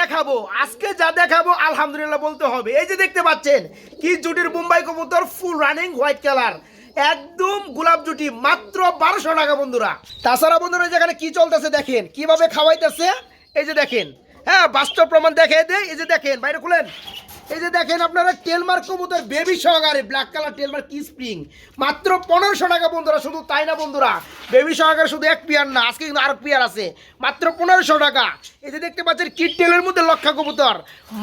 দেখাবো, আজকে যা দেখাবো, আলহামদুলিল্লাহ বলতে হবে। এই যে দেখতে পাচ্ছেন, কি জুটির মুম্বাই কবুতর ফুল রানিং হোয়াইট কালার একদম গোলাপ জুটি, মাত্র বারোশো টাকা বন্ধুরা। তাছাড়া বন্ধুরা যেখানে কি চলতেছে দেখেন, কীভাবে খাওয়াইতেছে? এই যে দেখেন হ্যাঁ বাস্তব প্রমাণ দেখে দেয় এই যে দেখেন, বাইরে খুলেন। এই যে দেখেন আপনারা টেলমার্ক কবুতর বেবি সহকারে ব্ল্যাক কালার টেলমার্ক কি স্প্রিং মাত্র পনেরোশো টাকা বন্ধুরা, শুধু তাই না বন্ধুরা? বেবি সহকারে শুধু এক পিয়ার না, আজকে কিন্তু আরও পিয়ার আছে। মাত্র পনেরোশো টাকা। এই যে দেখতে পাচ্ছেন কিট টেলের মধ্যে লক্ষা কবুতর।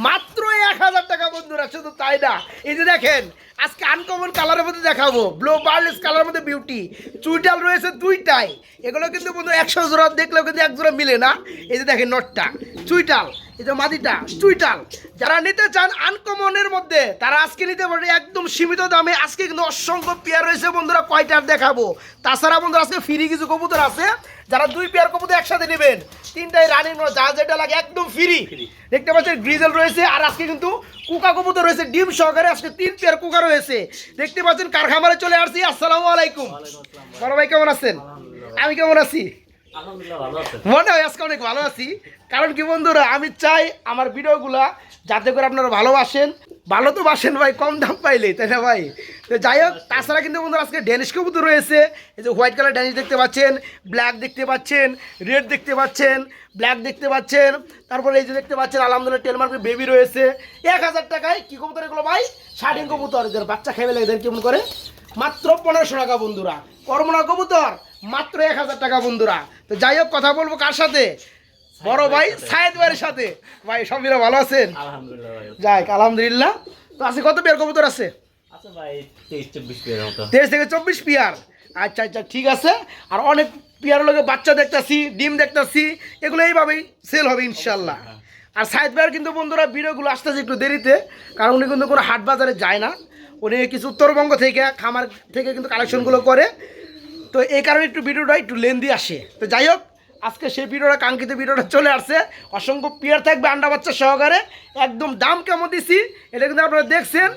মাত্র এক হাজার টাকা বন্ধুরা, শুধু তাই না? এই যে দেখেন আজকে আনকমন কালারের মধ্যে দেখাবো। ব্লো বার্লেস কালারের মধ্যে বিউটি চুইটাল রয়েছে দুইটাই। এগুলো কিন্তু বন্ধু একশো জোড়া, দেখলেও কিন্তু এক জোড়া মিলে না। এই যে দেখেন নটটা চুইটাল এই যে মাদিটা চুইটাল যারা নিতে চান আনকমনের মধ্যে, তারা আজকে নিতে পারে একদম সীমিত দামে। আজকে কিন্তু অসংখ্য পেয়ার রয়েছে বন্ধুরা, কয়টার দেখাবো। তাছাড়া বন্ধুরা, আজকে ফ্রি কিছু কবুতর আছে। যারা দুই পেয়ার কবুতর একসাথে নেবেন তিনটাই রানিং যা যেটা লাগে একদম ফ্রি দেখতে পাচ্ছেন গ্রিজেল রয়েছে আর আজকে কিন্তু কুকা কবুতর রয়েছে ডিম সহকারে আজকে তিন পেয়ার কুকা রয়েছে। দেখতে পাচ্ছেন কারখামারে চলে আসছি আসসালামু আলাইকুম। বড় ভাই কেমন আছেন? আমি কেমন আছি। মনে হয় আজকে অনেক ভালো আছি। কারণ কি বন্ধুরা আমি চাই আমার ভিডিওগুলা যাতে করে আপনারা ভালোবাসেন ভালো তো বাসেন ভাই, কম দাম পাইলে, তাই না ভাই? তো যাই হোক, তাছাড়া কিন্তু বন্ধুরা আজকে ড্যানিশ কবুতর রয়েছে। এই যে হোয়াইট কালার ড্যানিশ দেখতে পাচ্ছেন ব্ল্যাক দেখতে পাচ্ছেন রেড দেখতে পাচ্ছেন ব্ল্যাক দেখতে পাচ্ছেন। তারপরে এই যে দেখতে পাচ্ছেন, আলহামদুলিল্লাহ টেলমার্কের বেবি রয়েছে। এক হাজার টাকায় কী কবুতর এগুলো ভাই? শার্টিং কবুতর এদের বাচ্চা খেয়ে এদের কেমন করে? মাত্র পনেরোশো টাকা বন্ধুরা। করমনা কবুতর, মাত্র এক হাজার টাকা বন্ধুরা। তো যাই হোক, কথা বলব কার সাথে? বড় ভাই সায়েদ ভাইয়ের সাথে। ভাই সব মিলে ভালো আছেন? যাই আলহামদুলিল্লাহ। তো আজকে কত পেয়ার কবুতর আছে? ভাই তেইশ থেকে চব্বিশ পেয়ার। আচ্ছা আচ্ছা ঠিক আছে। আর অনেক পেয়ার লোকে বাচ্চা দেখতাছি ডিম দেখতাছি এগুলো এইভাবেই সেল হবে ইনশাল্লাহ আর সাইদ ভাইয়ের কিন্তু বন্ধুরা ভিডিওগুলো আসতেছে একটু দেরিতে কারণ উনি কিন্তু কোনো হাট বাজারে যায় না। উনি কিছু উত্তরবঙ্গ থেকে খামার থেকে কিন্তু কালেকশনগুলো করে। তো এই কারণে একটু ভিডিওটা একটু লেন্দি আসে। তো যাই হোক আজকে সেই ভিডিওটা কাঙ্ক্ষিত ভিডিওটা চলে আসছে। অসংখ্য পেয়ার থাকবে আন্ডা বাচ্চা সহকারে। একদম দাম কেমন দিছি এটা কিন্তু আপনারা দেখছেন।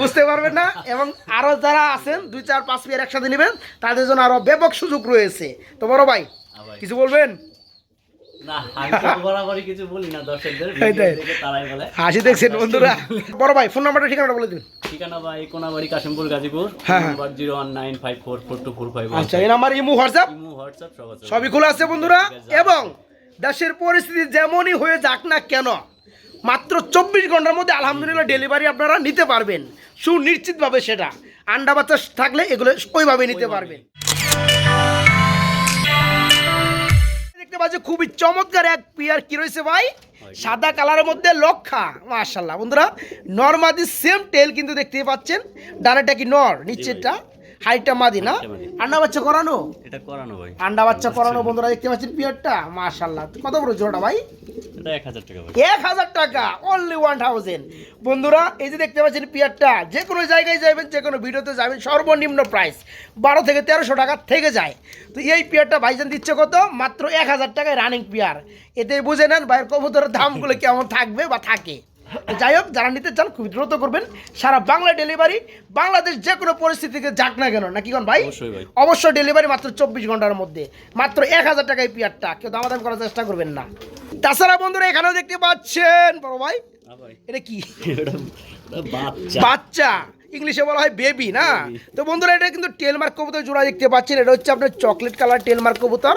বুঝতে পারবেন। না। এবং আরও যারা আছেন দুই চার পাঁচ পেয়ার একসাথে নেবেন তাদের জন্য আরও ব্যাপক সুযোগ রয়েছে। তো বড় হ্যাঁ ভাই। কিছু বলবেন? হাসি দেখছেন বন্ধুরা। বড় ভাই ফোন নাম্বারটা ঠিকানাটা বলে দিন। ঠিকানা ভাই কোনাবাড়ি কাশিমপুর গাজীপুর। হ্যাঁ, হ্যাঁ। Number zero one nine five four four two four five আচ্ছা এই number imo WhatsApp? Imo WhatsApp সব আছে। সবই খোলা আছে বন্ধুরা। এবং দেশের পরিস্থিতি যেমনই হয়ে যাক না কেন মাত্র চব্বিশ ঘণ্টার মধ্যে আলহামদুলিল্লাহ ডেলিভারি আপনারা নিতে পারবেন। সুনিশ্চিতভাবে সেটা। আন্ডা বাচ্চা থাকলে এগুলো ওইভাবে নিতে পারবেন। পাচ্ছি খুবই চমৎকার এক পিয়ার কি রয়েছে ভাই? সাদা কালারের মধ্যে লক্ষা। মাশাল্লাহ বন্ধুরা নর্মাদি সেম টেল কিন্তু দেখতে পাচ্ছেন। ডানাটা কি নর? নিচেরটা। হাইটটা মাদি না? আন্ডা বাচ্চা করানো? এটা করানো ভাই। আন্ডা বাচ্চা করানো বন্ধুরা দেখতে পাচ্ছেন পিয়ারটা মাশাল্লাহ কত বড় জোড়াটা ভাই? এটা এক হাজার টাকা এক হাজার টাকা অনলি ওয়ান থাউজেন্ড বন্ধুরা এই যে দেখতে পাচ্ছেন পিয়ারটা যে কোনো জায়গায় যাবেন যে কোনো ভিডিওতে যাবেন সর্বনিম্ন প্রাইস বারো থেকে তেরোশো টাকা থেকে যায়। তো এই পিয়ারটা ভাইজান দিচ্ছে কত? মাত্র এক হাজার টাকায় রানিং পিয়ার। এতে বুঝে নেন ভাইয়ের কবুতরের দামগুলো কেমন থাকবে বা থাকে। যাই হোক যারা নিতে চান খুব দ্রুত করবেন। সারা বাংলা ডেলিভারি বাংলাদেশ যে কোনো পরিস্থিতিকে যাক না কেন নাকি কোন ভাই? অবশ্যই ডেলিভারি মাত্র চব্বিশ ঘণ্টার মধ্যে মাত্র এক হাজার টাকায় পিয়ারটা। কেউ দামাদাম করার চেষ্টা করবেন না। তাছাড়া বন্ধুরা এখানেও দেখতে পাচ্ছেন বড় ভাই এটা কি? বাচ্চা। ইংলিশে বলা হয় বেবি না? তো বন্ধুরা এটা কিন্তু টেলমার্ক কবুতর জোড়া দেখতে পাচ্ছেন। এটা হচ্ছে আপনার চকলেট কালার টেলমার্ক কবুতর।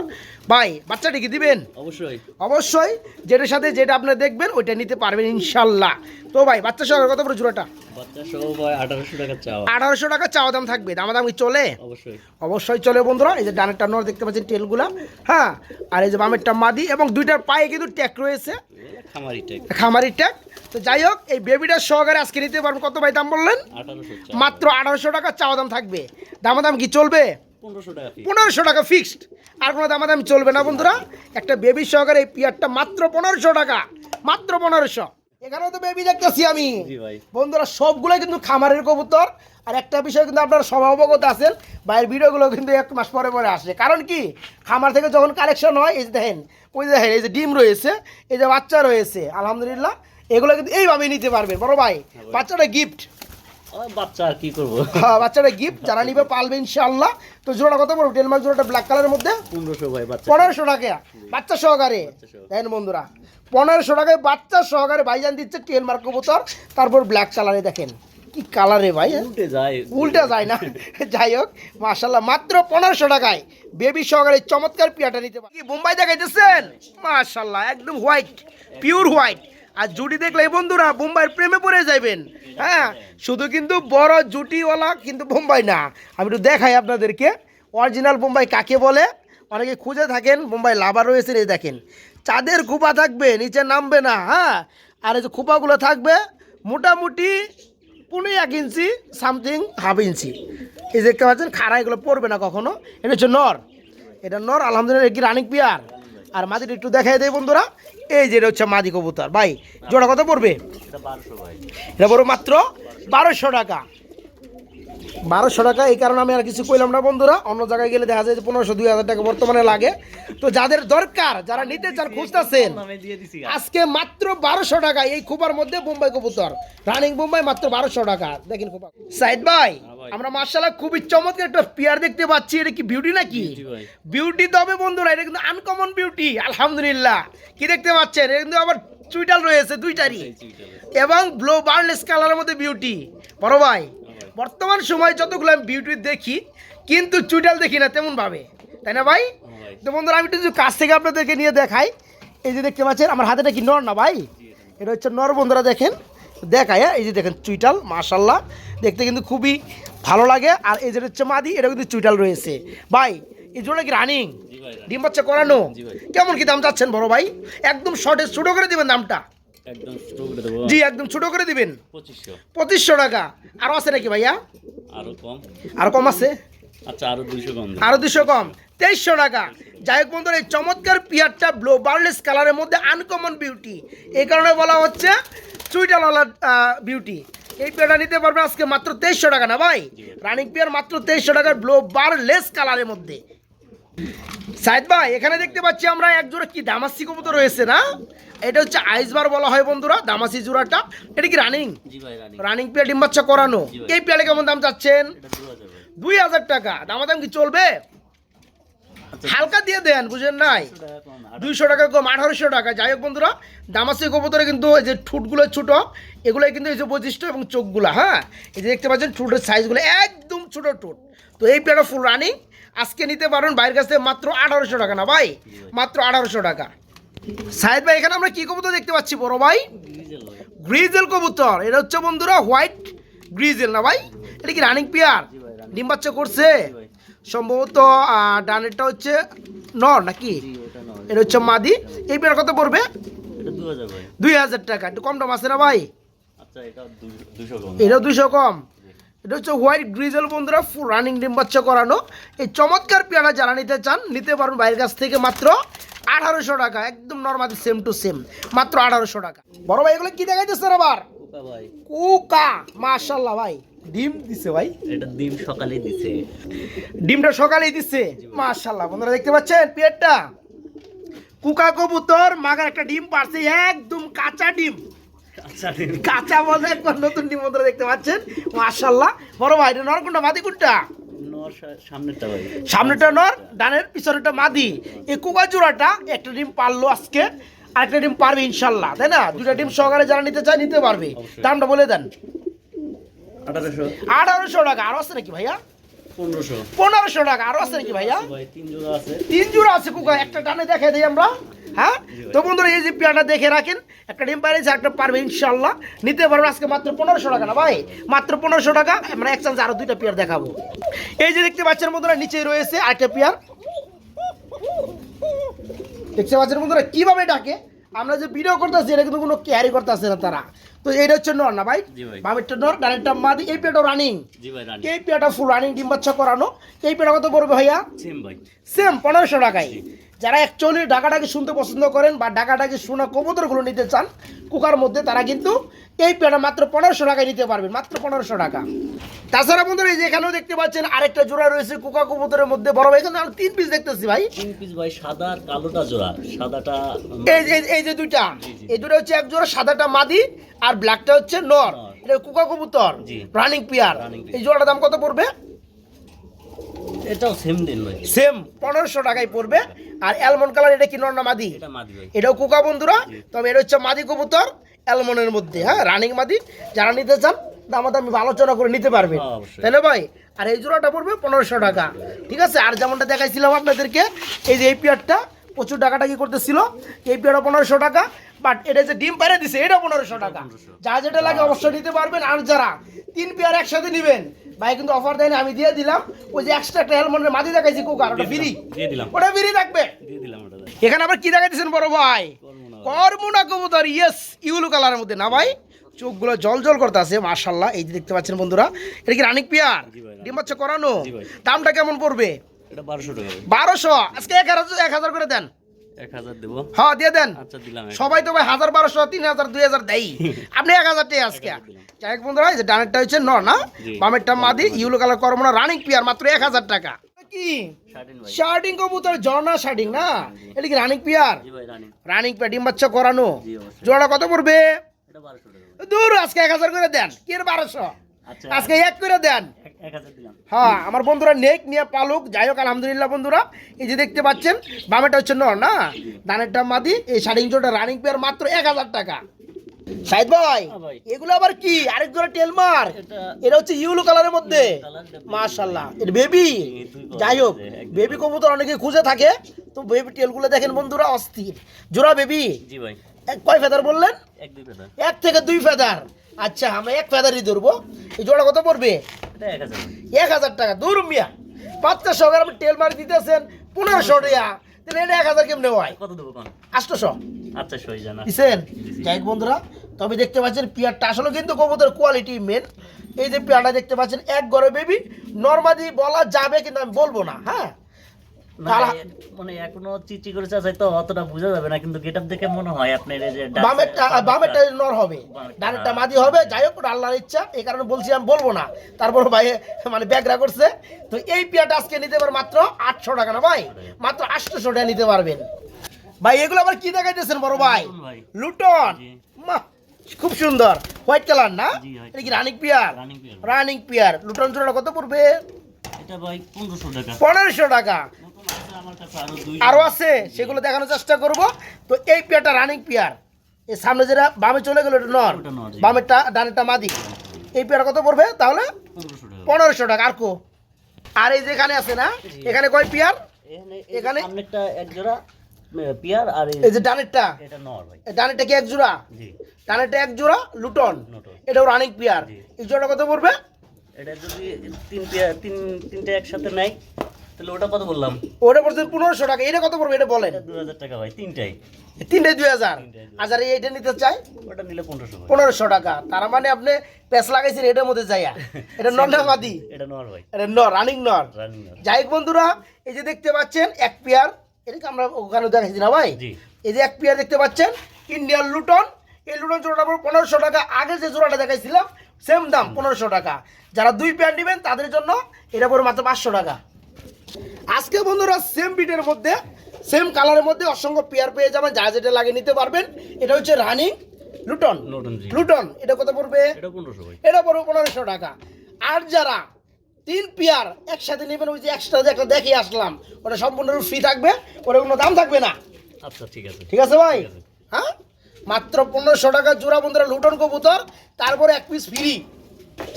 ভাই বাচ্চাটা কি দিবেন? অবশ্যই। অবশ্যই। যেটার সাথে যেটা আপনি দেখবেন ওইটা নিতে পারবেন ইনশাল্লাহ। তো ভাই বাচ্চা সহ কত বড় জোড়াটা? বাচ্চা সহ ভাই আঠারোশো টাকা চাওয়া। দাম থাকবে। দামাদাম কি চলে? অবশ্যই। অবশ্যই চলে বন্ধুরা। এই যে ডানেরটা নর দেখতে পাচ্ছেন টেলগুলা হ্যাঁ? আর এই যে বামেরটা মাদি এবং দুইটার পায়ে কিন্তু ট্যাগ রয়েছে। খামারি টাইপ খামারি ট্যাগ তো যাই হোক এই বেবিটার সহকারে আজকে নিতে পারবেন কত ভাই দাম বললেন? মাত্র আঠারোশো টাকা চাওয়া দাম থাকবে। দামাদাম কি চলবে? পনেরোশো টাকা ফিক্সড আর কোনো দামাদাম চলবে না বন্ধুরা। একটা বেবি সহকারে এই পিয়ারটা মাত্র পনেরোশো টাকা। মাত্র পনেরোশো। এখানেও তো বেবি দেখতেছি আমি। বন্ধুরা সবগুলো কিন্তু খামারের কবুতর। আর একটা বিষয় কিন্তু আপনারা সবাই অবগত আছেন। বাইরের ভিডিওগুলো কিন্তু এক মাস পরে পরে আসে। কারণ কি? খামার থেকে যখন কালেকশন হয় এই যে দেখেন ওই যে দেখেন এই যে ডিম রয়েছে এই যে বাচ্চা রয়েছে আলহামদুলিল্লাহ। এগুলো কিন্তু এইভাবে নিতে পারবেন। বড় ভাই বাচ্চাটা গিফট বাচ্চা আর কি করব? হ্যাঁ বাচ্চাটা গিফট যারা নিবে পালবে ইনশাআল্লাহ। তো জোড়া কত পড়বে টেলমার্ক জোড়াটা ব্ল্যাক কালারের মধ্যে? পনেরোশো ভাই বাচ্চা। পনেরোশো টাকা। বাচ্চা সহকারে। দেখেন বন্ধুরা পনেরোশো টাকায় বাচ্চা সহকারে ভাইজান দিচ্ছে টেল মার্ক কবুতর। তারপর ব্ল্যাক কালারে দেখেন কি কালারে ভাই হ্যাঁ? উল্টে যায়। উল্টা যায় না। যাই হোক মাশাল্লাহ মাত্র পনেরোশো টাকায় বেবি সহকারে চমৎকার পিয়াটা নিতে পারে কি বোম্বাই দেখাইতেছেন? মাশাল্লাহ একদম হোয়াইট পিওর হোয়াইট আর জুটি দেখলে বন্ধুরা বোম্বাইয়ের প্রেমে পড়ে যাবেন হ্যাঁ শুধু কিন্তু বড় জুটিওয়ালা কিন্তু বোম্বাই না। আমি একটু দেখাই আপনাদেরকে। অরিজিনাল বোম্বাই কাকে বলে? অনেকে খুঁজে থাকেন, বোম্বাই লাভার রয়েছে এই দেখেন। চাঁদের খোপা থাকবে, নিচে নামবে না হ্যাঁ? আর এই যে খোপাগুলো থাকবে, মোটামুটি পনেরো এক ইঞ্চি সামথিং হাফ ইঞ্চি। এই যে দেখতে পাচ্ছেন, খাড়া এগুলো পড়বে না কখনো। এটা হচ্ছে নর। এটা নর, আলহামদুলিল্লাহ কি রানিক পিয়ার। আর মাদিটা একটু দেখাই দেয় বন্ধুরা। এই যে এটা হচ্ছে মাদি কবুতর। ভাই জোড়া কত পড়বে? এটা বারোশো ভাই। এটা পড়বে মাত্র বারোশো টাকা। বারোশো টাকা এই কারণে আমি আর কিছু কইলাম না বন্ধুরা। অন্য জায়গায় গেলে দেখা যায় যে পনেরোশো দুই হাজার টাকা বর্তমানে লাগে। তো যাদের দরকার যারা নিতে চান খুঁজতেছেন আজকে মাত্র বারোশো টাকা এই খোপার মধ্যে বোম্বাই কবুতর। রানিং বোম্বাই মাত্র বারোশো টাকা। দেখেন সাইদ ভাই ভাই। আমরা মার্শাল্লাহ খুবই চমৎকার একটা পিয়ার দেখতে পাচ্ছি। এটা কি বিউটি নাকি। বিউটি তবে বন্ধুরা এটা কিন্তু আনকমন বিউটি আলহামদুলিল্লাহ। কি দেখতে পাচ্ছেন? এটা কিন্তু আবার চুইটাল রয়েছে দুইটারই। এবং ব্লো বার্লেস কালারের মধ্যে বিউটি বড় ভাই বর্তমান সময় যতগুলো আমি বিউটি দেখি কিন্তু চুইটাল দেখি না তেমন ভাবে তাই না ভাই। তো বন্ধুরা আমি একটু কাছ থেকে আপনাদেরকে নিয়ে দেখাই এই যে দেখতে পাচ্ছেন আমার হাতেটা কি নর না ভাই? এটা হচ্ছে নর বন্ধুরা দেখেন। দেখায় হ্যাঁ? এই যে দেখেন চুইটাল মাশাল্লাহ দেখতে কিন্তু খুবই ভালো লাগে। আর এই যে হচ্ছে মাদি এটা কিন্তু চুইটাল রয়েছে। ভাই এই জোড়া কি রানিং ডিম বাচ্চা করানো? কেমন কি দাম চাচ্ছেন বড় ভাই? একদম শর্টে ছোটো করে দেবেন দামটা। একদম ছোট করে দেবো। জি একদম ছোটো করে দিবেন। পঁচিশশো। পঁচিশশো টাকা। আরও আছে নাকি ভাইয়া? আরও কম। আর কম আছে? আচ্ছা আরও দুইশো কম দেবো। আরও দুশো কম। তেইশশো টাকা। যাই হোক বন্ধুরা এই চমৎকার পিয়ারটা ব্লো বার্লেস কালারের মধ্যে আনকমন বিউটি এই কারণে বলা হচ্ছে চুইটালওয়ালা বিউটি এই পেয়ারটা নিতে পারবে আজকে মাত্র তেইশশো টাকা না ভাই? রানিং পেয়ার মাত্র তেইশশো টাকার ব্লো বারলেস কালারের মধ্যে। সাইদ ভাই এখানে দেখতে পাচ্ছি আমরা এক জোড়া কি দামাসি কবুতর রয়েছে না? এটা হচ্ছে আইসবার বলা হয় বন্ধুরা দামাসি জোড়াটা। এটা কি রানিং রানি পেয়ার ডিম বাচ্চা করানো। এই পেয়ারে কেমন দাম চাচ্ছেন? দুই হাজার টাকা। দামাদাম কি চলবে? আচ্ছা। হালকা দিয়ে দেন বুঝেন নাই? দুইশো টাকা কম আঠারোশো। টাকা যাই হোক বন্ধুরা দামাসি কবুতরে কিন্তু এই যে ঠুটগুলো ছোটো এগুলোই কিন্তু এই যে বৈশিষ্ট্য এবং চোখগুলো হ্যাঁ? এই যে দেখতে পাচ্ছেন ঠুটের সাইজগুলো একদম ছোটো ঠুট। তো এই পেয়ারটা ফুল রানিং আজকে নিতে পারেন বাইরের কাছ থেকে মাত্র আঠারোশো টাকা না ভাই? মাত্র আঠারোশো টাকা। সাহেদ ভাই এখানে আমরা কি কবুতর দেখতে পাচ্ছি বড় ভাই? গ্রিজেল কবুতর। এটা হচ্ছে বন্ধুরা হোয়াইট গ্রিজেল না ভাই? এটা কি রানিং পেয়ার। ডিম বাচ্চা করছে? সম্ভবত ডানেরটা হচ্ছে নর নাকি? এটা হচ্ছে মাদি। এই পেয়ার কত পড়বে? দুই হাজার টাকা। একটু কম দাম আছে না ভাই? আচ্ছা এটা দুশো এটা দুইশো কম। এটা হচ্ছে হোয়াইট গ্রিজেল বন্ধুরা ফুল রানিং ডিম বাচ্চা করানো। এই চমৎকার পেয়ারা যারা নিতে চান নিতে পারবেন বাইরের কাছ থেকে মাত্র আঠারোশো টাকা একদম নর্মালি সেম টু সেম মাত্র আঠারোশো টাকা। বড় ভাই এগুলো কি দেখাইতেছে আবার? কুকা মাশাল্লাহ ভাই। ডিম দিছে ভাই। এটা ডিম সকালে দিছে। ডিমটা সকালেই দিচ্ছে মাশাল্লাহ বন্ধুরা দেখতে পাচ্ছেন পেটটা কুকা কবুতর মাগার একটা ডিম পারছে একদম কাঁচা ডিম। কাঁচা বলে একবার নতুন বন্ধুরা দেখতে পাচ্ছেন? মাশাল্লাহ বড় ভাই এটা নরকুন্ডা মাদি কোনটা? নর সামনেটা নর ডানের পিছনেটা মাদি। এই কুকা জোড়াটা একটা ডিম পারল আজকে আরেকটা ডিম পারবে ইনশাল্লাহ তাই না? দুটা ডিম সহকারে যারা নিতে চায় নিতে পারবে। দামটা বলে দেন। আঠারোশো। টাকা। আরও আছে নাকি ভাইয়া? পনেরোশো। টাকা। আরও আছে নাকি ভাইয়া? ভাই তিন জোড়া আছে। তিন জোড়া আছে কুকা একটা টানে দেখে দিই আমরা। হ্যাঁ? তো বন্ধুরা এই যে পেয়ারটা দেখে রাখেন একটা ডিম পাইছে একটা পারবে ইনশাল্লাহ। নিতে পারবেন আজকে মাত্র পনেরোশো টাকা না ভাই? মাত্র পনেরোশো টাকা মানে এক চান্স আরও দুইটা পেয়ার দেখাবো। এই যে দেখতে পাচ্ছেন বন্ধুরা নিচে রয়েছে আরেকটা পেয়ার। দেখতে পাচ্ছেন বন্ধুরা কীভাবে ডাকে? আমরা যে ভিডিও করতেছি এটা কিন্তু কোনো ক্যারি করতেছে না তারা। তো এটা হচ্ছে নর না ভাই। বামেরটা নর ডানেরটা মাদি এই পেটা রানিং জি ভাই রানি এই পেটা ফুল রানিং ডিম বাচ্চা করানো। এই পেটা কত পড়বে ভাইয়া? সেম ভাই। সেম পনেরোশো টাকায়। যারা অ্যাকচুয়ালি ডাকাটাকে শুনতে পছন্দ করেন বা ডাকাটাকে শোনা কবুতরগুলো নিতে চান কুকার মধ্যে তারা কিন্তু এই পেয়ারটা মাত্র পনেরোশো টাকায় নিতে পারবেন মাত্র পনেরোশো টাকা। তাছাড়া বন্ধুরা এই যে এখানেও দেখতে পাচ্ছেন আরেকটা জোড়া রয়েছে কুকা কবুতরের মধ্যে বড় ভাই। এখানে আর তিন পিস দেখতেছি ভাই। তিন পিস ভাই সাদা আর কালোটা জোড়া সাদাটা এই এই- এই যে দুইটা। এই দুটো হচ্ছে এক জোড়া সাদাটা মাদি আর ব্ল্যাকটা হচ্ছে নর। এটা কুকা কবুতর। রানিং পিয়ার এই জোড়াটার দাম কত পড়বে? এটাও সেম দিন ভাই। সেম পনেরোশো টাকায় পড়বে। আর অ্যালমন্ড কালার এটা কি নর না মাদি? এটা মাদি এটাও কুকা বন্ধুরা। তবে এটা হচ্ছে মাদি কবুতর। অ্যালমনের মধ্যে হ্যাঁ? রানিং মাদি যারা নিতে চান দামাদামি আলোচনা করে নিতে পারবে হ্যাঁ, না ভাই আর এই জোড়াটা পড়বে পনেরোশো টাকা ঠিক আছে? আর যেমনটা দেখাইছিলাম আপনাদেরকে এই যে এই পিয়ারটা প্রচুর টাকাটা কি করতেছিল এই পিয়ারটা পনেরোশো টাকা বাট এটা যে ডিম পারে দিছে এটা পনেরোশো টাকা। যা যেটা লাগে অবশ্যই নিতে পারবেন আর যারা তিন পেয়ার একসাথে নেবেন ভাই কিন্তু অফার দেয়নি আমি দিয়ে দিলাম ওই যে এক্সট্রা একটা হেলমেটের মাদি দেখাইছি কুকার ওটা বিড়ি ওটা বিড়ি থাকবে। এখানে আবার কি দেখাইতেছেন বড় ভাই? কর্মনা কবুতর ইয়েস ইউলো কালারের মধ্যে। না ভাই চোখগুলো জল জল করতে আছে মার্শাল্লাহ এই যে দেখতে পাচ্ছেন বন্ধুরা এটা কি রানিক পিয়ার? ডিম বাচ্চা করানো? দামটা কেমন পড়বে? বারোশো আজকে এক হাজার এক হাজার করে দেন। হ্যাঁ দিয়ে দেন। আচ্ছা। সবাই তো ভাই হাজার বারোশো তিন হাজার দুই হাজার দেয় আপনি এক হাজার টাকা আজকে। যাই বন্ধুরা এই যে ডানেরটা হচ্ছে ন? না। বামেরটা মাদি ইউলো কালার কর্মনা রানিং পিয়ার মাত্র এক হাজার টাকা। কি শার্টিং কবুতর ঝর্ণা শার্টিং না এটা কি রানিং পিয়ার রানি পিয়ার ডিম বাচ্চা করানো? জোড়া কত পড়বে। দূর আজকে এক হাজার করে দেন। কি বারোশো? আচ্ছা। আজকে এক করে দেন। হ্যাঁ আমার বন্ধুরা নেক নিয়ে পালুক যাই হোক আলহামদুলিল্লাহ বন্ধুরা। এই যে দেখতে পাচ্ছেন বামেটা হচ্ছে নর না? দানেরটা মাদি এই শাড়িং জোটা রানিং পেয়ার মাত্র এক হাজার টাকা। সাইদ ভাই হ্যাঁ এগুলো আবার কি? আরেক জোড়া টেলমার এটা হচ্ছে ইউলো কালারের মধ্যে। মাশাল্লাহ এটা বেবি যাই হোক বেবি কবুতর অনেকে খুঁজে থাকে। তো বেবি টেলগুলো দেখেন বন্ধুরা অস্থির। জোড়া বেবি জি ভাই। কয় ফেদার বললেন? এক দুই থেকে দুই ফেদার আচ্ছা আমরা এক ফেদারই ধরবো। এই জোড়া কত পড়বে? এক হাজার। ভাই। টাকা। দূর মিয়া। পাঁচটা সকাল আপনি তেল মারি দিতেছেন পনেরোশো টাকা। তাহলে এটা এক হাজার কেমনে হয়? কত দেবো আটশোশো আচ্ছা সই জানা। দিছেন যাই বন্ধুরা তবে দেখতে পাচ্ছেন পেয়ারটা আসলে কিন্তু কবুতর কোয়ালিটি মেন এই যে পেয়ারটা দেখতে পাচ্ছেন এক গড়ে বেবি নর্মালি বলা যাবে কিন্তু আমি বলব না হ্যাঁ? মানে এখনও চিচি করে চাচাই তো অতটা বোঝা যাবে না কিন্তু গেটআপ দেখে মনে হয় আপনার এই যে বামেরটা বামেরটা নর হবে। ডানেরটা হ্যাঁ। মাদি হবে যাই হোক আল্লাহর ইচ্ছা এই কারণে বলছি আমি বলব না। তারপর ভাই মানে ব্যাগরা করছে। তো এই পেয়ারটা আজকে নিতে পারে মাত্র আটশো টাকা না ভাই? মাত্র আটশোশো টাকা নিতে পারবেন। ভাই এগুলো আবার কি দেখাইতেছেন বড় ভাই? লুটন খুব সুন্দর। হোয়াইট কালার না? এটা কি রানিং পিয়ার রানিং পেয়ার। লুটন জোড়া কত পড়বে? এটা ভাই পনেরোশো টাকা। পনেরোশো টাকা। নতুন আছে আমার কাছে আরও আছে? সেগুলো দেখানোর চেষ্টা করব। তো এই পেয়ারটা রানিং পেয়ার এই সামনে যেটা বামে চলে গেল এটা নর। বামেরটা ডানেরটা মাদি। এই পেয়ার কত পড়বে তাহলে? পনেরোশো টাকা। আর কো? আর এই যেখানে আছে না? এখানে কয় পেয়ার এখানে সামনেরটা এক জোড়া। পিয়ার আর এই- যে ডানেরটা। এটা নর ভাই। এই ডানেরটা কি এক জোড়া? জি। ডানেরটা এক জোড়া লুটন। নটন। এটাও রানিং পেয়ার। এই জোড়া কত পড়বে? এটা যদি তিন পেয়ার তিন তিনটে একসাথে নেয় তাহলে ওটা কত বললাম? ওটা পড়ছে পনেরোশো টাকা। এটা কত পড়বে? এটা বলেন। দু হাজার টাকা ভাই তিনটাই। তিনটে দুই হাজার আর যারা এইটা নিতে চাই? ওটা নিলে পনেরোশো পনেরোশো টাকা। তার মানে আপনি প্যাস লাগাইছেন এটার মধ্যে যাইয়া। এটা নন্ডা মাদি এটা নর ভাই। এটা নর রানিং নর। রানিং নর। যাই বন্ধুরা এই যে দেখতে পাচ্ছেন এক পেয়ার। এটাকে আমরা ওখানে দেখাচ্ছি না ভাই? এই যে এক পেয়ার দেখতে পাচ্ছেন ইন্ডিয়ান লুটন এই লুটন জোড়াটা পনেরোশো টাকা আগে যে জোড়াটা দেখাইছিলাম সেম দাম পনেরোশো টাকা। যারা দুই পেয়ার নেবেন তাদের জন্য এটা পড়বে মাত্র পাঁচশো টাকা। আজকে বন্ধুরা সেম বিটের মধ্যে সেম কালারের মধ্যে অসংখ্য পেয়ার পেয়ে যাবেন যা যেটা লাগে নিতে পারবেন। এটা হচ্ছে রানিং লুটন লুটন এটা কত পড়বে? এটা পড়বে পনেরোশো টাকা। আর যারা তিন পেয়ার একসাথে নেবেন ওই যে এক্সট্রা যে একটা দেখে আসলাম। ওটা সম্পূর্ণ ফ্রি থাকবে ওটা কোনো দাম থাকবে না। আচ্ছা ঠিক আছে। ঠিক আছে ভাই? হ্যাঁ? মাত্র পনেরোশো টাকা জোড়া বন্ধুরা লুটন কবুতর তারপরে এক পিস ফ্রি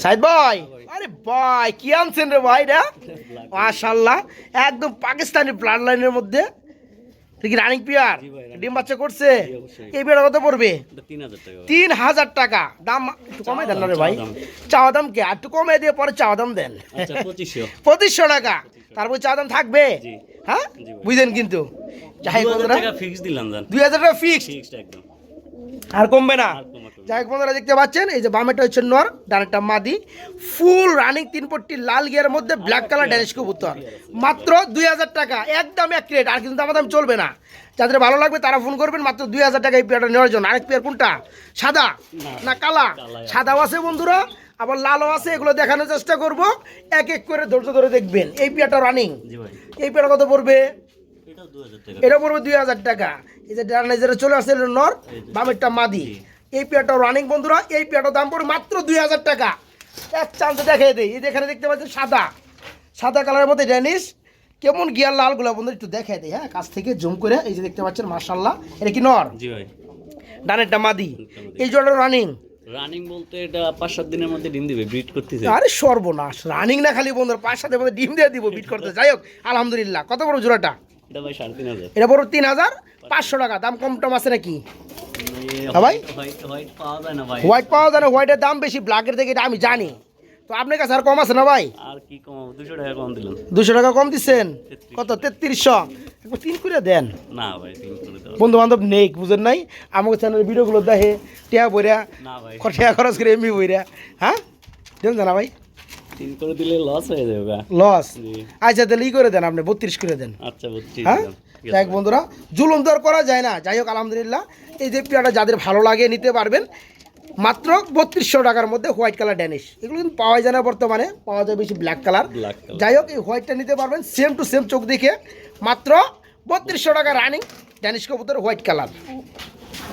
সাইদ ভাই? আরে ভাই কি আনছেন রে ভাই রে? মাশাল্লাহ একদম পাকিস্তানি ব্লাড লাইনের মধ্যে। কি রানিং পিয়ার ডিম বাচ্চা করছে। এই পিয়ার কত পড়বে? তিন হাজার টাকা। দাম একটু কমে দেন না রে ভাই। চাওয়া দাম। কে? আর একটু কমে দিয়ে পরে চাওয়া দাম দেন। আচ্ছা পঁচিশশো। টাকা। তারপর চাওয়া দাম থাকবে? হ্যাঁ? বুঝলেন কিন্তু। হোক হাজার টাকা ফিক্স দিলাম দুই হাজার টাকা একদম। আর কমবে না। যাই হোক বন্ধুরা দেখতে পাচ্ছেন এই যে বামেটা হচ্ছে নর ডানেরটা মাদি। ফুল রানিং তিন পট্টি লাল গিয়ার মধ্যে ব্ল্যাক কালার ড্যানিশ কবুতর। মাত্র দুই হাজার টাকা একদম এক রেট আর কিন্তু দাম চলবে না। যাদের ভালো লাগবে তারা ফোন করবেন মাত্র দুই হাজার টাকা এই পেয়ারটা নেওয়ার জন্য। আরেক পেয়ার কোনটা? সাদা? না কালা? সাদাও আছে বন্ধুরা আবার লালও আছে এগুলো দেখানোর চেষ্টা করব। এক এক করে ধৈর্য ধরে দেখবেন। এই পেয়ারটা রানিং এই পেয়ারটা কত পড়বে এটাও দু হাজার টাকা এটা পড়বে দুই হাজার টাকা। এই যে চলে আসছে নর বামেরটা মাদি। এই পেয়ারটা রানিং বন্ধুরা এই পেয়ারটার দাম পড়ে মাত্র দুই হাজার টাকা। এক চান্সে দিই। এই দেখতে পাচ্ছেন সাদা। সাদা কালারের মধ্যে ড্যানিশ। কেমন গিয়ার লালগুলো বন্ধু একটু দেখাই দিই হ্যাঁ? কাছ থেকে জুম করে এই যে দেখতে পাচ্ছেন মার্শাল্লাহ এটা কি নর? জি ভাই। ডানেরটা মাদি। এই জোড়াটা রানিং রানিং বলতে এটা পাঁচ সাত দিনের মধ্যে ডিম দিবে ব্রিড করতেছে। আরে সর্বনাশ। রানিং না খালি বন্ধুরা পাঁচ সাথে মধ্যে ডিম দিয়ে দিব বিট করতে। যাই হোক আলহামদুলিল্লাহ। কত বড় জোড়াটা? এটা ভাই সাড়ে তিন হাজার। এটা বড় তিন হাজার পাঁচশো টাকা দাম কম টম আছে নাকি? হ্যাঁ ভাই? হোয়াইট পাওয়া যায় না হোয়াইটের দাম বেশি ব্ল্যাকের থেকে এটা আমি জানি। তো আপনার কাছে আর কম আছে না ভাই? আর কি কম দুশো টাকা কম দিলাম। দুশো টাকা কম দিচ্ছেন? কত? তেত্রিশশো? একবার তিন করে দেন। না ভাই তিন করে দেওয়া বন্ধু বান্ধব নেই বুঝেন নাই? আমাকে চ্যানেলের ভিডিওগুলো দেখে টিয়া বইরা না ভাই। খরচ করে এমবি বইরা হ্যাঁ? দেন জানা ভাই। তিন করে দিলে লস হয়ে যাবে লস আচ্ছা তাহলে ই করে দেন আপনি বত্রিশ করে দেন। আচ্ছা বুঝছি হ্যাঁ? বন্ধুরা জুলুম আর করা যায় না। যাই হোক আলহামদুলিল্লাহ এই যে পেয়ারটা যাদের ভালো লাগে নিতে পারবেন। মাত্র বত্রিশশো টাকার মধ্যে হোয়াইট কালার ড্যানিশ। এগুলো কিন্তু পাওয়া যায় না বর্তমানে পাওয়া যায় বেশি ব্ল্যাক কালার। যাই হোক এই হোয়াইটটা নিতে পারবেন সেম টু সেম চোখ দেখে। মাত্র বত্রিশশো টাকা রানিং ড্যানিশ কবুতর হোয়াইট কালার।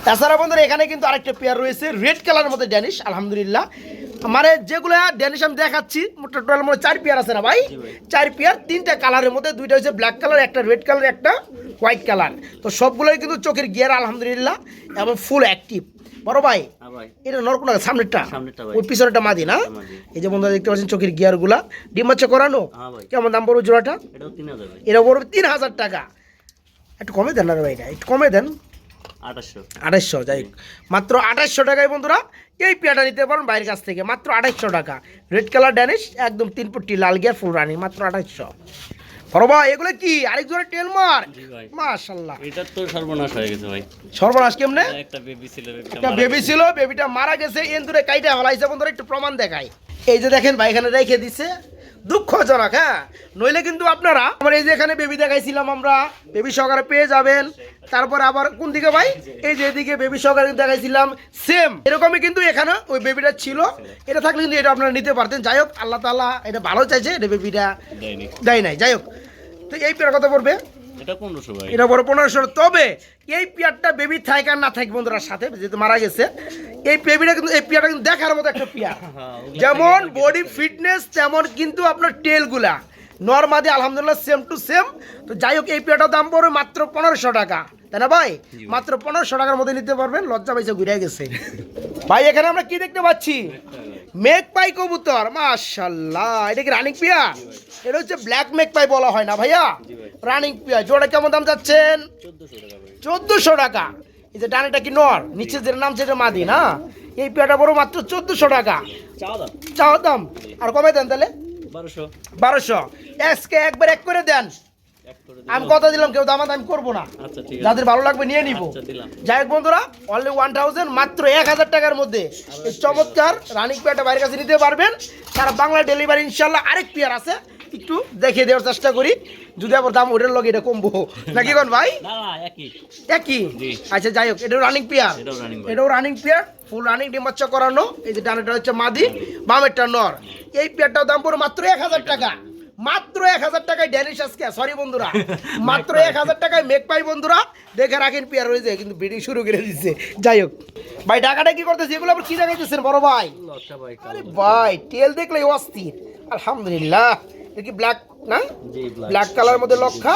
তাছাড়া বন্ধুরা এখানে কিন্তু আরেকটা পেয়ার রয়েছে রেড কালারের মধ্যে ড্যানিশ আলহামদুলিল্লাহ। মানে যেগুলো ড্যানিশ আমি দেখাচ্ছি মোটা টোটাল মনে চার পেয়ার আছে না ভাই? চার পেয়ার তিনটা কালারের মধ্যে দুইটা হচ্ছে ব্ল্যাক কালার একটা রেড কালার একটা হোয়াইট কালার তো সবগুলোই কিন্তু চোখের গিয়ার আলহামদুলিল্লাহ এবং ফুল অ্যাক্টিভ বড় ভাই হ্যাঁ এটা নরকোনা সামনেরটা। ওই পিছনেরটা মাদি না? এই যে বন্ধুরা দেখতে পাচ্ছেন চোখের গিয়ারগুলা ডিম বাচ্চা করানো? হ্যাঁ কেমন দাম পড়বে জোড়াটা? এটা পড়বে তিন হাজার টাকা। একটু কমে দেন না ভাই এটা একটু কমে দেন। আঠাশশো। যাই মাত্র আঠাইশশো টাকায় বন্ধুরা এই পেয়াটা নিতে পারেন বাইরের কাছ থেকে। মাত্র আঠাইশশো টাকা। রেড কালার ড্যানিশ একদম তিন ফুটটি লাল গিয়ার ফুল রানি মাত্র আঠাইশশো বড় এগুলো কি? আরেক জোড়া টেল মার মাশাল্লাহ। এটার তো সর্বনাশ হয়ে গেছে ভাই। সর্বনাশ কেমনে? একটা বেবি ছিল একটা বেবি ছিল বেবিটা মারা গেছে এন্দুরে কাইটা হলাইছে বন্ধুরা একটু প্রমাণ দেখায় এই যে দেখেন ভাই এখানে রেখে দিছে। দুঃখজনক হ্যাঁ? নইলে কিন্তু আপনারা আমার এই যে এখানে বেবি দেখাইছিলাম আমরা বেবি সহকারে পেয়ে যাবেন। তারপর আবার কোন দিকে ভাই? এই যে এদিকে বেবি সহকারে দেখাইছিলাম সেম এরকমই কিন্তু এখানে ওই বেবিটা ছিল। এটা থাকলে কিন্তু এটা আপনারা নিতে পারতেন। যাই হোক আল্লাহ তালা এটা ভালো চাইছে এটা বেবিটা দেয় নাই। যাই হোক তো এই পেয়ার কথা পড়বে এটা পনেরোশো ভাই এটা বড় পনেরোশো তবে এই পেয়ারটা বেবি থাক আর না থাক বন্ধুরা সাথে যেহেতু মারা গেছে এই বেবিটা কিন্তু এই পেয়ারটা কিন্তু দেখার মতো একটা পেয়ার। হ্যাঁ, যেমন বডি ফিটনেস তেমন কিন্তু আপনার টেলগুলা নর্মাদি আলহামদুলিল্লাহ সেম টু সেম তো যাই হোক এই পেয়ারটার দাম পড়বে মাত্র পনেরোশো টাকা। তাই না ভাই মাত্র পনেরোশো টাকার মধ্যে নিতে পারবেন লজ্জা পাইছে ঘুরে গেছে। ভাই এখানে আমরা কি দেখতে পাচ্ছি? মেঘ পাই কবুতর মাশাল্লাহ এটা কি রানিং পিয়া? এটা হচ্ছে ব্ল্যাক মেঘ পাই বলা হয় না ভাইয়া? রানিং পেয়ার জোড়া কেমন দাম যাচ্ছেন চোদ্দোশো টাকা এই যে ডানেটা কি নর? নিচে যেটা নাম সেটা মাদি না? এই পেয়ারটা বড় মাত্র চোদ্দোশো টাকা। চাওয়া দাম। চাও দাম। আর কমে দেন তাহলে? বারোশো। বারোশো। এসকে একবার এক করে দেন। আমি কথা দিলাম কেউ দামা দাম করব না। আচ্ছা যাদের ভালো লাগবে নিয়ে নিব। আচ্ছা যাই হোক বন্ধুরা অনলি ওয়ান থাউজেন্ড মাত্র এক হাজার টাকার মধ্যে। চমৎকার রানিং পেয়ারটা বাইরের কাছে নিতে পারবেন। তারা বাংলা ডেলিভারি ইনশাল্লাহ আরেক পেয়ার আছে। একটু দেখিয়ে দেওয়ার চেষ্টা করি। যদি আবার দাম ওটার লগে এটা কমবো। নাকি কোন ভাই? একই। আচ্ছা যাই হোক এটাও রানিং পেয়ার। এটাও রানিং পেয়ার। ফুল রানিং ডিম বাচ্চা করানো। এই যে ডানেটা হচ্ছে মাদি বামেরটা নর। এই পেয়ারটার দাম পড়ে মাত্র এক হাজার টাকা। মাত্র এক হাজার টাকায় ড্যানিশ আজকে সরি বন্ধুরা। মাত্র এক হাজার টাকায় মেক পাই বন্ধুরা। দেখে রাখেন পেয়ার রয়েছে কিন্তু বিডিং শুরু করে দিচ্ছে যাই হোক। ভাই টাকাটা কি করতেছে? এগুলো আবার কি দেখাইতেছেন বড় ভাই? আরে ভাই। তেল দেখলে অস্থির। আলহামদুলিল্লাহ। কি ব্ল্যাক না? ব্ল্যাক ব্ল্যাক কালার মধ্যে লক্ষা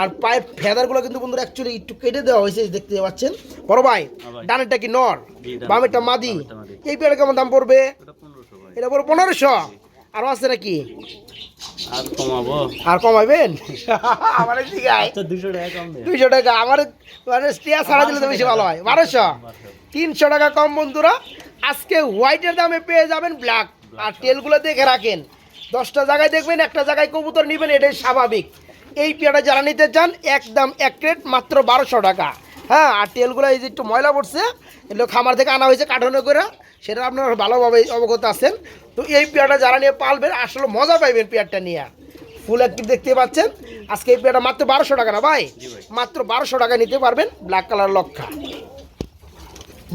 আর পায়ের ফেদারগুলো কিন্তু বন্ধুরা অ্যাকচুয়ালি একটু কেটে দেওয়া হয়েছে দেখতে পাচ্ছেন। বড় ভাই হ্যাঁ ডানেরটা কি নর? বামেরটা মাদি। এই পেয়ারে কেমন দাম পড়বে? এটা পড়বে পনেরোশো? আরও আছে নাকি? আর কমাবো। আর কমাইবেন আমার দিঘায় আচ্ছা দুশো টাকা কম দুইশো টাকা আমার মানে স্টিয়া ছাড়া দিলে তো বেশি ভালো হয়। বারোশো? তিনশো টাকা কম বন্ধুরা। আজকে হোয়াইটের দামে পেয়ে যাবেন ব্ল্যাক আর তেলগুলো দেখে রাখেন। দশটা জায়গায় দেখবেন একটা জায়গায় কবুতর নেবেন এটাই স্বাভাবিক। এই পেয়ারা যারা নিতে চান একদম এক প্লেট মাত্র বারোশো টাকা। হ্যাঁ আর তেলগুলো এই যে একটু ময়লা পড়ছে এগুলো খামার থেকে আনা হয়েছে কাঠানো করে সেটা আপনারা ভালোভাবে অবগত আছেন। তো এই পেয়ারটা যারা নিয়ে পালবেন আসলে মজা পাইবেন পেয়ারটা নিয়ে। ফুল একটি দেখতে পাচ্ছেন। আজকে এই পেয়ারটা মাত্র বারোশো টাকা না ভাই? মাত্র বারোশো টাকা নিতে পারবেন ব্ল্যাক কালার লক্ষা।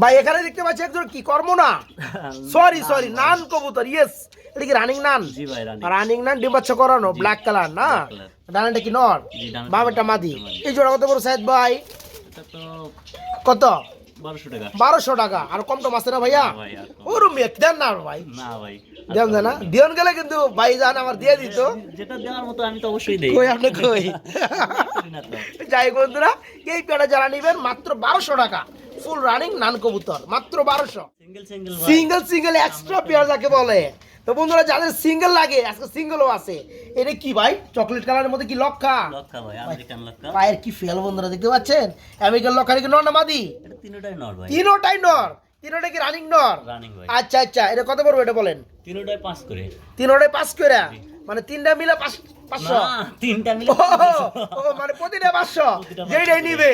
ভাই এখানে দেখতে পাচ্ছি একজন কি কর্ম না? সরি সরি নান। কবুতর ইয়েস এটা কি রানিং নান? রানিং নান ডিম করানো ব্ল্যাক কালার না। ডানাটা কি নর? বামেরটা মাদি। এই জোড়া কত বড় সাহেদ ভাই? কত? বারোশো টাকা। আর কম টম আছে না ভাইয়া? ওরম দেন না ভাই। না ভাই দেন না দিয়ন গেলে কিন্তু ভাই আমার দিয়ে দিত। যেটা দেওয়ার মতো আমি তো অবশ্যই দেই। কই আপনি কই। যাই বন্ধুরা এই পেয়ারা যারা নিবেন মাত্র বারোশো টাকা। ফুল রানিং নান কবুতর মাত্র বারোশো। Single single single single extra pair যাকে বলে। তো বন্ধুরা যাদের সিঙ্গেল লাগে আজকে সিঙ্গেলও আছে। এটা কি ভাই? চকলেট কালারের মধ্যে কি লক্ষা? লক্কা ভাই আমেরিকান পায়ের কি ফেল বন্ধুরা দেখতে পাচ্ছেন? আমেরিকান লক্ষা কি নর না মাদি? এটা তিনটাই নর ভাই। তিনোটাই নর। তিনোটা কি রানিং নর? রানিং ভাই। আচ্ছা আচ্ছা এটা কত পড়বে এটা বলেন? তিনটাই পাস করে। তিনোটাই পাস করে? মানে তিনটা মিলে পাঁচ পাঁচশো? তিনটা মিলে ও, ও, মানে প্রতিটা পাঁচশো। যেটাই নিবে।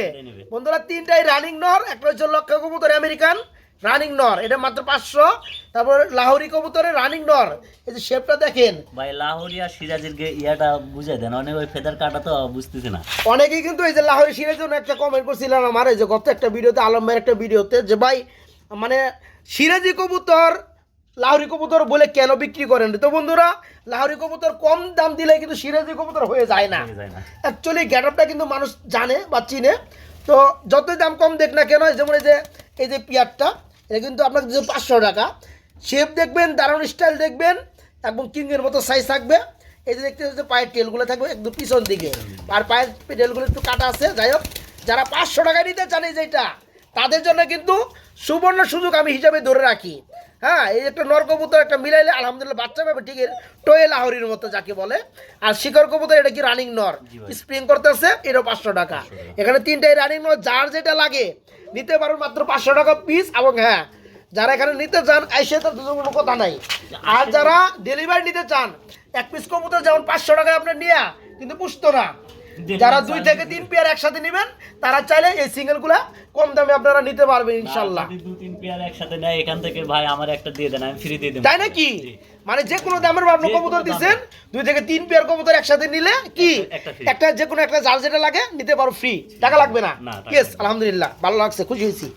বন্ধুরা তিনটাই রানিং নর একটা হচ্ছে লক্ষ্য কবুতর আমেরিকান রানিং নর এটা মাত্র পাঁচশো। তারপর লাহোরি কবুতরের রানিং নর এই যে শেপটা দেখেন। ভাই লাহোরিয়া সিরাজের গে ইয়াটা বুঝাই দেন অনেক ওই ফেদার কাটা তো বুঝতেছে না। অনেকেই কিন্তু এই যে লাহোরি সিরের জন্য একটা কমেন্ট করছিলেন আমার এই যে গত একটা ভিডিওতে আলমের একটা ভিডিওতে যে ভাই মানে সিরাজি কবুতর লাহরি কবুতর বলে কেন বিক্রি করেন? তো বন্ধুরা লাহরি কবুতর কম দাম দিলে কিন্তু সিরাজি কবুতর হয়ে যায় না। হয়ে যায় না। অ্যাকচুয়ালি গ্যাটআপটা কিন্তু মানুষ জানে বা চিনে। তো যতই দাম কম দেখ না কেন যেমন এই যে এই যে পিয়ারটা এটা কিন্তু আপনার যে পাঁচশো টাকা। শেপ দেখবেন, দারুণ স্টাইল দেখবেন একদম কিংয়ের মতো সাইজ থাকবে। এই যে দেখতে হচ্ছে পায়ের টেলগুলো থাকবে একদম পিছন দিকে। আর পায়ের টেলগুলো একটু কাটা আছে। যাই হোক, যারা পাঁচশো টাকা নিতে চান এই যেটা তাদের জন্য কিন্তু সুবর্ণ সুযোগ আমি হিসাবে ধরে রাখি। হ্যাঁ এই একটা নর কবুতর একটা মিলাইলে আলহামদুলিল্লাহ বাচ্চা পাবে ঠিক টোয়ে লাহরির মতো যাকে বলে। আর শিকর কবুতর এটা কি রানিং নর। স্প্রিং করতেছে এটা পাঁচশো টাকা। এখানে তিনটাই রানিং নর যার যেটা লাগে নিতে পারো মাত্র পাঁচশো টাকা পিস এবং হ্যাঁ যারা এখানে নিতে চান আইসে তো কোনো কথা নাই। আর যারা ডেলিভারি নিতে চান এক পিস কবুতর যেমন পাঁচশো টাকায় আপনার নিয়ে কিন্তু পুষতো না। যারা দুই থেকে তিন পেয়ার একসাথে নেবেন তারা চাইলে এই সিঙ্গেলগুলা কম দামে আপনারা নিতে পারবেন ইনশাল্লাহ। দুই তিন পেয়ার একসাথে নেয় এখান থেকে ভাই আমার একটা দিয়ে দেন আমি ফ্রি দিয়ে দেবো। তাই নাকি? মানে যে কোনো দামের আপনি কবুতর। দিচ্ছেন দুই থেকে তিন পেয়ার কবুতর একসাথে নিলে কি? একটা যে কোনো একটা জাল যেটা লাগে নিতে পারো ফ্রি টাকা লাগবে না? কেস ইয়েস আলহামদুলিল্লাহ ভালো লাগছে খুশি হয়েছি।